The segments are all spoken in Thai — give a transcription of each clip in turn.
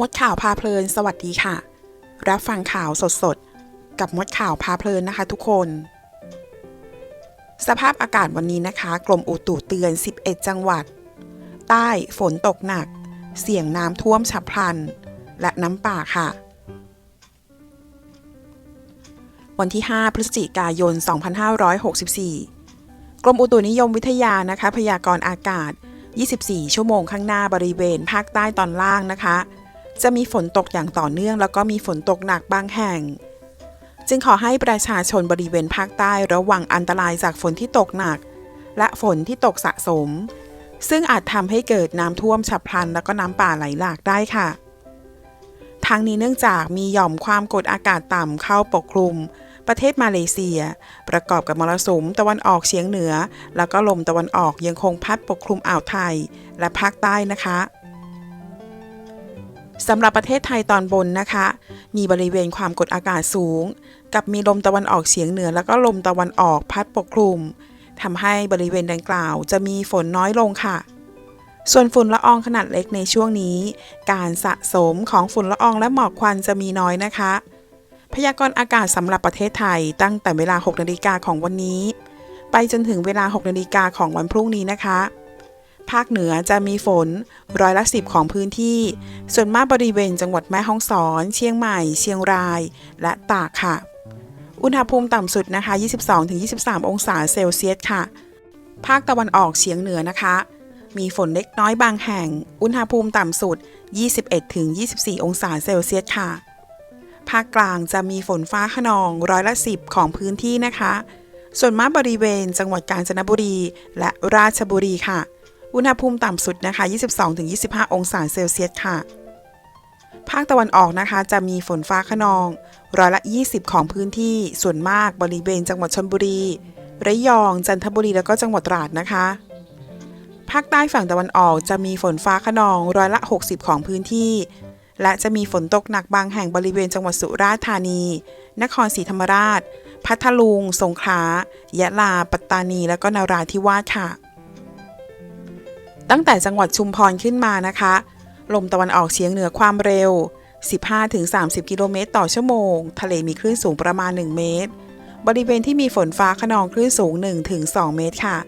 มดข่าวพาเพลิน สวัสดีค่ะ รับฟังข่าวสดๆ กับมดข่าวพาเพลินนะคะทุกคน สภาพอากาศวันนี้นะคะ กรมอุตุเตือน 11 จังหวัด ใต้ฝนตกหนัก เสี่ยงน้ำท่วมฉับพลัน และน้ำป่าค่ะ วันที่ 5 พฤศจิกายน 2564 กรมอุตุนิยมวิทยานะคะ พยากรณ์อากาศ24 ชั่วโมงข้างหน้าบริเวณภาคใต้ตอนล่างนะคะ จะมีฝนตกอย่างต่อเนื่อง แล้วก็มีฝนตกหนักบางแห่ง จึงขอให้ประชาชนบริเวณภาคใต้ระวังอันตรายจากฝนที่ตกหนัก และฝนที่ตกสะสม ซึ่งอาจทำให้เกิดน้ำท่วมฉับพลัน แล้วก็น้ำป่าไหลหลากได้ค่ะทั้งนี้เนื่องจากมีหย่อมความกดอากาศต่ำเข้าปกคลุม ประเทศมาเลเซีย ประกอบกับมรสุมตะวันออกเฉียงเหนือ แล้วก็ลมตะวันออกยังคงพัดปกคลุมอ่าวไทย และภาคใต้นะคะ สำหรับประเทศไทยตอนบนนะคะ มีบริเวณความกดอากาศสูง กับมีลมตะวันออกเฉียงเหนือ แล้วก็ลมตะวันออกพัดปกคลุมทำให้บริเวณดังกล่าวจะมีฝนน้อยลงค่ะ ส่วนฝุ่นละอองขนาดเล็กในช่วงนี้ การสะสมของฝุ่นละอองและหมอกควันจะมีน้อยนะคะ พยากรณ์อากาศสำหรับประเทศไทยตั้งแต่เวลา 6 นาฬิกาของวันนี้ ไปจนถึงเวลา 6 นาฬิกาของวันพรุ่งนี้นะคะ ภาคเหนือจะมีฝนร้อยละ10ของพื้นที่ ส่วนมากบริเวณจังหวัดแม่ฮ่องสอน เชียงใหม่ เชียงราย และตากค่ะ อุณหภูมิต่ำสุดนะคะ 22-23 องศาเซลเซียสค่ะ ภาคตะวันออกเฉียงเหนือนะคะ มีฝนเล็กน้อยบางแห่ง อุณหภูมิต่ำสุด 21-24 องศาเซลเซียสค่ะ ภาคกลางจะมีฝนฟ้าขนองร้อยละ10ของพื้นที่นะคะ ส่วนมากบริเวณจังหวัดกาญจนบุรี และราชบุรีค่ะ อุณหภูมิต่ำสุดนะคะ 22-25 องศาเซลเซียสค่ะ ภาคตะวันออกนะคะ จะมีฝนฟ้าขนองร้อยละ 20 ของพื้นที่ ส่วนมากบริเวณจังหวัดชลบุรี ระยอง จันทบุรี แล้วก็จังหวัดตราดนะคะ ภาคใต้ฝั่งตะวันออกจะมีฝนฟ้าขนองร้อยละ 60 ของพื้นที่ และจะมีฝนตกหนักบางแห่งบริเวณจังหวัดสุราษฎร์ธานี นครศรีธรรมราช พัทลุง สงขลา ยะลา ปัตตานี และก็นาราธิวาสค่ะ ตั้งแต่จังหวัดชุมพรขึ้นมานะคะ ลมตะวันออกเฉียงเหนือความเร็ว 15-30 กิโลเมตรต่อชั่วโมง ทะเลมีคลื่นสูงประมาณ 1 เมตร บริเวณที่มีฝนฟ้าขนองคลื่นสูง 1-2 เมตรค่ะ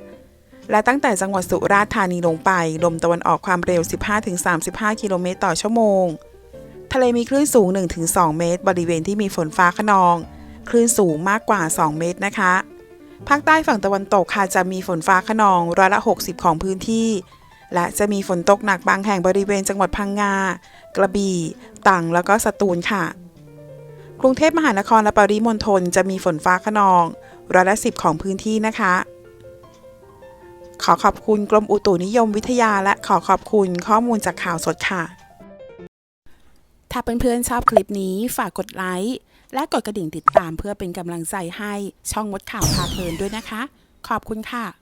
และตั้งแต่จังหวัดสุราษฎร์ธานีลงไป ลมตะวันออกความเร็ว 15-35 กิโลเมตรต่อชั่วโมง ทะเลมีคลื่นสูง 1-2 เมตร บริเวณที่มีฝนฟ้าขนอง คลื่นสูงมากกว่า 2 เมตรนะคะภาคใต้ฝั่งตะวันตกค่ะจะมีฝนฟ้าขนองร้อยละ 60 ของพื้นที่ และจะมีฝนตกหนักบางแห่งบริเวณจังหวัดพังงา กระบี่ ตรัง แล้วก็สตูลค่ะ กรุงเทพมหานครและปริมณฑลจะมีฝนฟ้าขนองร้อยละ10ของพื้นที่นะคะ ขอขอบคุณกรมอุตุนิยมวิทยาและขอขอบคุณข้อมูลจากข่าวสดค่ะ ถ้าเพื่อนๆชอบคลิปนี้ฝากกดไลค์และกดกระดิ่งติดตามเพื่อเป็นกำลังใจให้ช่องมดข่าวพาเพลินด้วยนะคะ ขอบคุณค่ะ